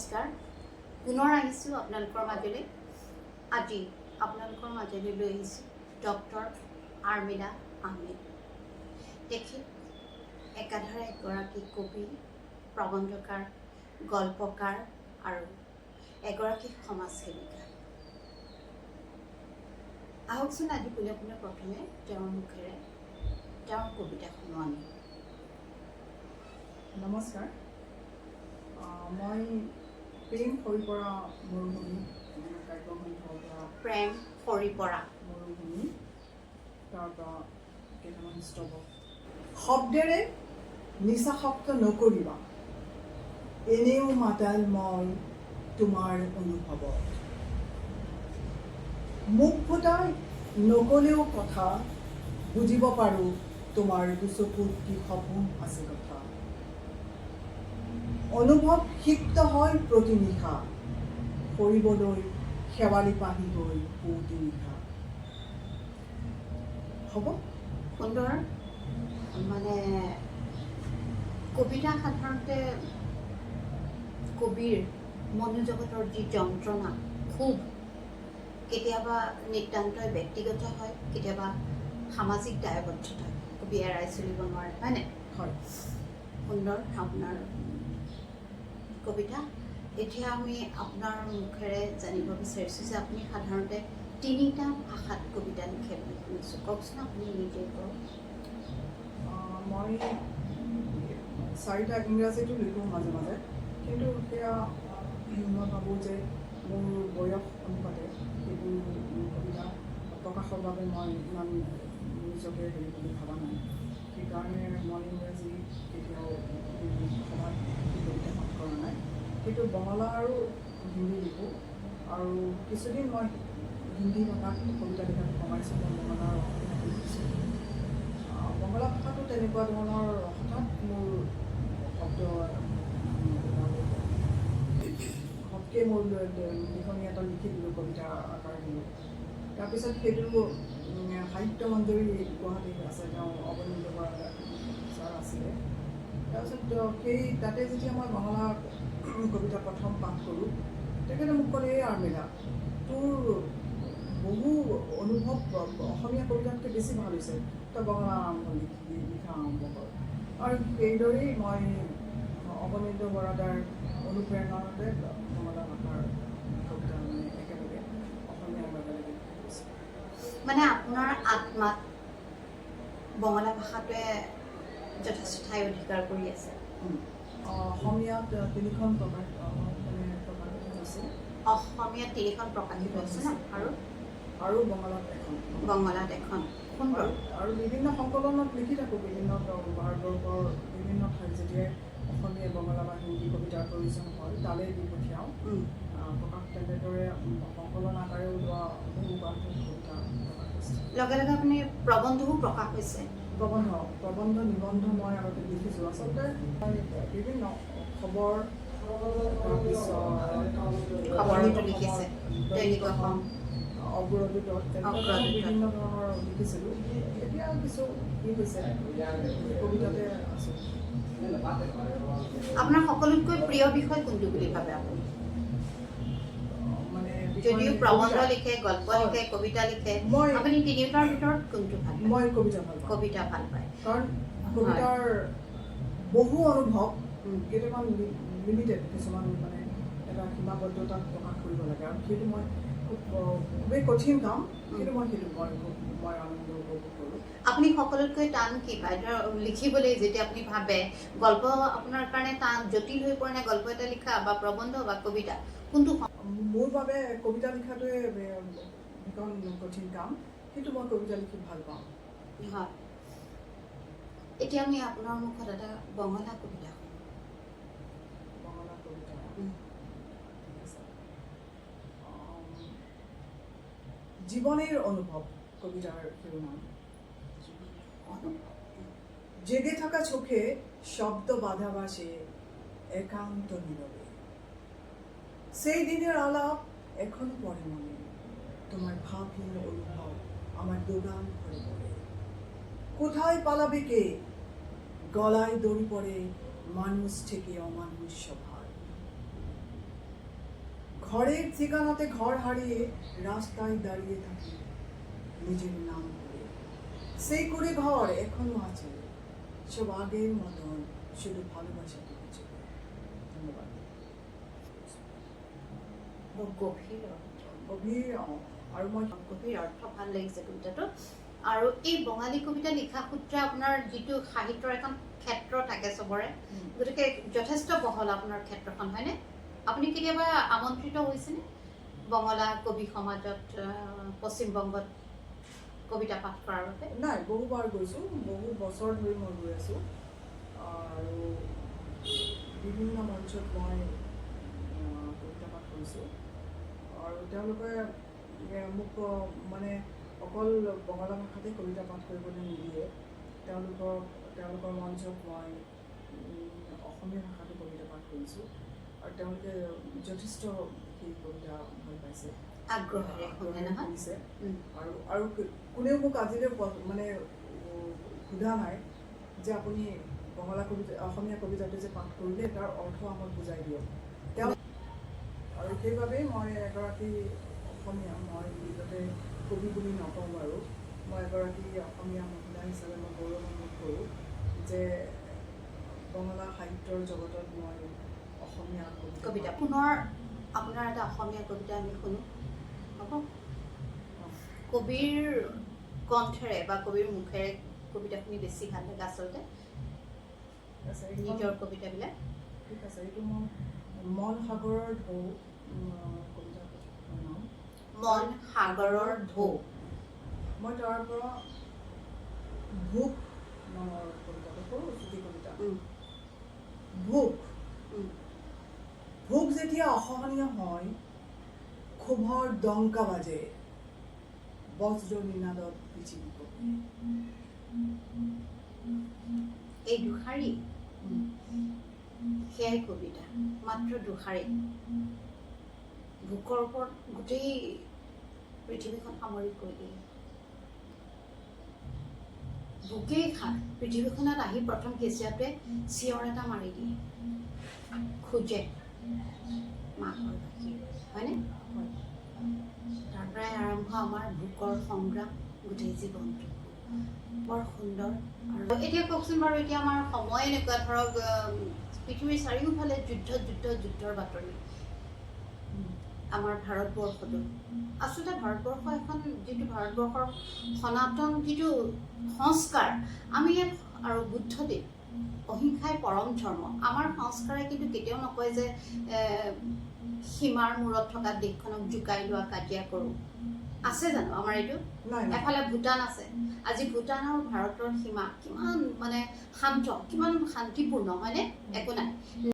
নমস্কাৰ। পুনৰ আহিছোঁ আপোনালোকৰ মাজলৈ। আজি আপোনালোকৰ মাজলৈ লৈ আহিছোঁ ডক্টৰ আৰ্মিলা আহমেদ। তেখেত একাধাৰে এগৰাকী কবি প্ৰবন্ধকাৰ গল্পকাৰ আৰু এগৰাকী সমাজসেৱিকা। আহকচোন আজি পোনে পোনে প্ৰথমে তেওঁৰ মুখেৰে তেওঁৰ কবিতাসমূহ আমি। নমস্কাৰ। মই প্ৰেম হৈ পৰা মৰুভূমি কাব্যগ্ৰন্থৰ প্ৰেম সৰি পৰা। মৰুভূমি তাৰ পৰা কেইটামান স্তৱক শব্দেৰে নিচাসক্ত নকৰিবা। এনেও মাতাল মই তোমাৰ অনুভৱত। মুখ ফুটাই নকলেও কথা বুজিব পাৰোঁ তোমাৰ দুচকুত কি সপোন আছে কথা। অনুভৱ সিক্ত হয় প্ৰতি নিশা কৰিবলৈ শেৱালি পাহি গৈ পুৱতি নিশা হ'ব? সুন্দৰ মানে কবিতা সাধাৰণতে কবিৰ মনোজগতৰ যি যন্ত্ৰণা খুব কেতিয়াবা নিতান্তই ব্যক্তিগত হয় কেতিয়াবা সামাজিক দায়বদ্ধতা কবি এৰাই চলিব নোৱাৰে হয়নে? হয়। সুন্দৰ আপোনাৰ কবিতা, এতিয়া আমি আপোনাৰ মুখেৰে জানিব বিচাৰিছোঁ যে আপুনি সাধাৰণতে তিনিটা ভাষাত কবিতা লিখে বুলি শুনিছোঁ। কওকচোন আপুনি নিজে কওক। মই, চাৰিটা ইংৰাজীতো লিখোঁ মাজে মাজে। কিন্তু সেয়া মই ভাবোঁ যে মোৰ বয়স অনুপাতে সেইবোৰ কবিতা প্ৰকাশৰ বাবে মই ইমান নিজকে হেৰি বুলি ভবা নাই। সেইকাৰণে মই ইংৰাজী কেতিয়াও সমান কবিতা কৰা নাই কিন্তু বঙলা আৰু হিন্দী লিখোঁ আৰু কিছুদিন মই হিন্দী ভাষাত কবিতা লিখাটো কমাইছোঁ মই বঙলা আৰু লিখিছোঁ বঙলা ভাষাটো তেনেকুৱা ধৰণৰ হঠাৎ মোৰ শব্দ ঘপকৈ মোৰ লিখনি এটা লিখি দিলোঁ, কবিতা আকাৰ দিলোঁ। তাৰপিছত সেইটো সাহিত্য মঞ্জুৰি গুৱাহাটীত আছে তেওঁ অৱনীন্দ্ৰ বৰা ছাৰ আছিলে তাৰপিছত সেই তাতে যেতিয়া মই বঙলা কবিতা প্ৰথম পাঠ কৰোঁ তেখেতে মোক ক'লে এই আৰ্মিলা তোৰ বহু অনুভৱ অসমীয়া কবিতাতকৈ বেছি ভালো হৈছে তই বঙলা আৰম্ভ লিখি লিখা আৰম্ভ কৰ আৰু সেইদৰেই মই অৱনীন্দ্ৰ বৰাদাৰ অনুপ্ৰেৰণাতে মানে আপোনাৰ আত্মাত বঙলা ভাষাটোৱে যথেষ্ট ঠাই অধিকাৰ কৰি আছে। অসমীয়াত তিনিখন প্ৰকাশ অসমীয়াত তিনিখন প্ৰকাশিত হৈছে ন? আৰু আৰু বঙলাত এখন। বঙলাত এখন। সুন্দৰ। আৰু বিভিন্ন সংকলনত লিখি থাকোঁ বিভিন্ন ভাৰতবৰ্ষৰ বিভিন্ন ঠাইত যেতিয়াই অসমীয়া বঙলা বা হিন্দী কবিতাৰ প্ৰয়োজন হয় তালৈ দি পঠিয়াওঁ। প্ৰকাশ তেনেদৰে সংকলন আকাৰে ওলোৱা বহু বান্ধৱ কবিতা। লগে লগে আপুনি প্ৰবন্ধও প্ৰকাশ হৈছে। প্ৰবন্ধ প্ৰবন্ধ নিবন্ধ মই আগতে লিখিছোঁ আচলতে বিভিন্ন খবৰ তাৰপিছত খবৰতো লিখিছে। দৈনিক অসম অগ্ৰদূতত তেনেকুৱা অগ্ৰদূতত। বিভিন্ন ধৰণৰ লিখিছিলোঁ। এতিয়া কিছু কি হৈছে কবিতাতে আছোঁ। আপোনাৰ সকলোতকৈ প্ৰিয় বিষয় কোনটো বুলি ভাবে আপুনি? যদিও প্ৰবন্ধ লিখে গল্প লিখে কবিতা লিখে আপুনি তিনিওটাৰ ভিতৰত কোনটো ভালো পায়? মই কবিতা ভালো পাওঁ। কবিতা ভালো পায়। কাৰণ কবিতাৰ বহু অনুভৱ কেইটামান লিমিটেড কিছুমান মানে এটা সীমাবদ্ধতাত প্ৰকাশ কৰিব লাগে। আৰু সেইটো মই খুব খুবেই কঠিন কাম কিন্তু মই সেইটো মই মই আনন্দ উপভোগ কৰোঁ। আপুনি সকলোতকৈ টান কি পায় ধৰ লিখিবলৈ যেতিয়া আপুনি ভাবে গল্প আপোনাৰ কাৰণে টান জটিল হৈ পৰে নে গল্প এটা লিখা বা প্ৰবন্ধ বা কবিতা কোনটো মোৰ বাবে কবিতা লিখাটোৱে ভীষণ কঠিন কাম কিন্তু মই কবিতা লিখি ভালো পাওঁ। হয়। এতিয়া আমি আপোনাৰ মুখত এটা বঙলা কবিতা। বঙলা কবিতা? আম, অনুভৱ কবিতাৰ শিৰোনাম। জেগে থাকা চোখে শব্দ বাধা বাসে একান্ত নীরবে সেই দিনের আলাপ এখনও পরে মনে। তোমার ভাবহীন অনুভব আমার দোগান ভরে পড়ে কোথায় পালাবে কে? গলায় দড়ি পড়ে মানুষ থেকে অমানুষ সভার। ঘরের ঠিকানাতে ঘর হারিয়ে রাস্তায় দাঁড়িয়ে থাকি নিজের নাম করে। সেই করে ঘর এখনও আছে। সব আগের মতন শুধু ভালোবাসা ধন্যবাদ। বৰ গভীৰ গভীৰ আৰু মই গভীৰ অৰ্থ ভাল লাগিছে কবিতাটো আৰু এই বঙালী কবিতা লিখা সূত্ৰে আপোনাৰ যিটো সাহিত্যৰ এখন ক্ষেত্ৰ থাকে চবৰে গতিকে যথেষ্ট বহল আপোনাৰ ক্ষেত্ৰখন হয়নে? আপুনি কেতিয়াবা আমন্ত্ৰিত হৈছেনে? বঙলা কবি সমাজত পশ্চিমবংগত কবিতা পাঠ কৰাৰ বাবে? নাই বহুবাৰ গৈছোঁ বহু বছৰ ধৰি মই গৈ আছোঁ। আৰু বিভিন্ন মঞ্চত মই কৰিছোঁ। আৰু তেওঁলোকে মোক মানে অকল বঙলা ভাষাতে কবিতা পাঠ কৰিবলৈ নিদিয়ে। তেওঁলোকৰ তেওঁলোকৰ মঞ্চত মই অসমীয়া ভাষাতো কবিতা পাঠ কৰিছোঁ। আৰু তেওঁলোকে যথেষ্ট সেই কবিতা ভাল পাইছে। আগ্ৰহেৰে। আৰু আৰু কোনেও মোক আজিলৈ মানে সোধা নাই যে আপুনি বঙলা কবিতা অসমীয়া কবিতাটো যে পাঠ কৰিলে তাৰ অৰ্থ আমাক বুজাই দিয়ক। আৰু সেইবাবেই মই এগৰাকী অসমীয়া মই নিজকে কবি বুলি নকওঁ বাৰু। মই এগৰাকী অসমীয়া মহিলা হিচাপে মই গৌৰৱ অনুভৱ কৰোঁ যে বঙলা সাহিত্যৰ জগতত মই অসমীয়া কবিতা পুনৰ আপোনাৰ এটা অসমীয়া কবিতা আমি শুনো। হ'ব। কবিৰ কণ্ঠেৰে বা কবিৰ মুখেৰে কবিতা শুনি বেছি ভাল লাগে আচলতে। নিজৰ কবিতাবিলাক। ঠিক আছে এইটো মই মন সাগৰৰ ঢৌ কবিতা মন সাগৰৰ ঢৌ। মই তাৰ পৰা ভোক নামৰ কবিতাটো সৰু চুটি কবিতা। ভোক। ভোক যেতিয়া অসহনীয় হয় ক্ষোভৰ ডংকা বাজে। বজ্ৰ নিনাদত পৃথিৱী এই দুষাৰী সেয়াই কবিতা মাত্ৰ দুষাৰী ভোকৰ ওপৰত গোটেই পৃথিৱীখন সামৰি কৰি দিলে ভোকেই খায় পৃথিৱীখনত আহি প্ৰথম কেঁচিয়াটোৱে চিঞৰ এটা মাৰি দিয়ে। খোজে মাকৰ গাখীৰ হয়নে? হয়। তাৰ পৰাই আৰম্ভ আমাৰ ভোকৰ সংগ্ৰাম গোটেই জীৱনটো। বৰ সুন্দৰ আৰু এতিয়া কওকচোন বাৰু এতিয়া আমাৰ সময় এনেকুৱা ধৰক পৃথিৱীৰ চাৰিওফালে যুদ্ধ যুদ্ধ যুদ্ধৰ বাতৰি। আমাৰ ভাৰতবৰ্ষতো আচলতে ভাৰতবৰ্ষ এখন যিটো ভাৰতবৰ্ষৰ সনাতন যিটো সংস্কাৰ আমি ইয়াত আৰু বুদ্ধদেৱ অহিংসাই পৰম ধৰ্ম। আমাৰ সংস্কাৰে কিন্তু কেতিয়াও নকয় যে সীমাৰ মূৰত থকা দেশখনক জোকাই লোৱা কাজিয়া কৰোঁ। আছে জানো আমাৰ এইটো? এফালে ভূটান আছে। আজি ভূটান আৰু ভাৰতৰ সীমা কিমান মানে শান্ত কিমান শান্তিপূৰ্ণ হয়নে? একো নাই।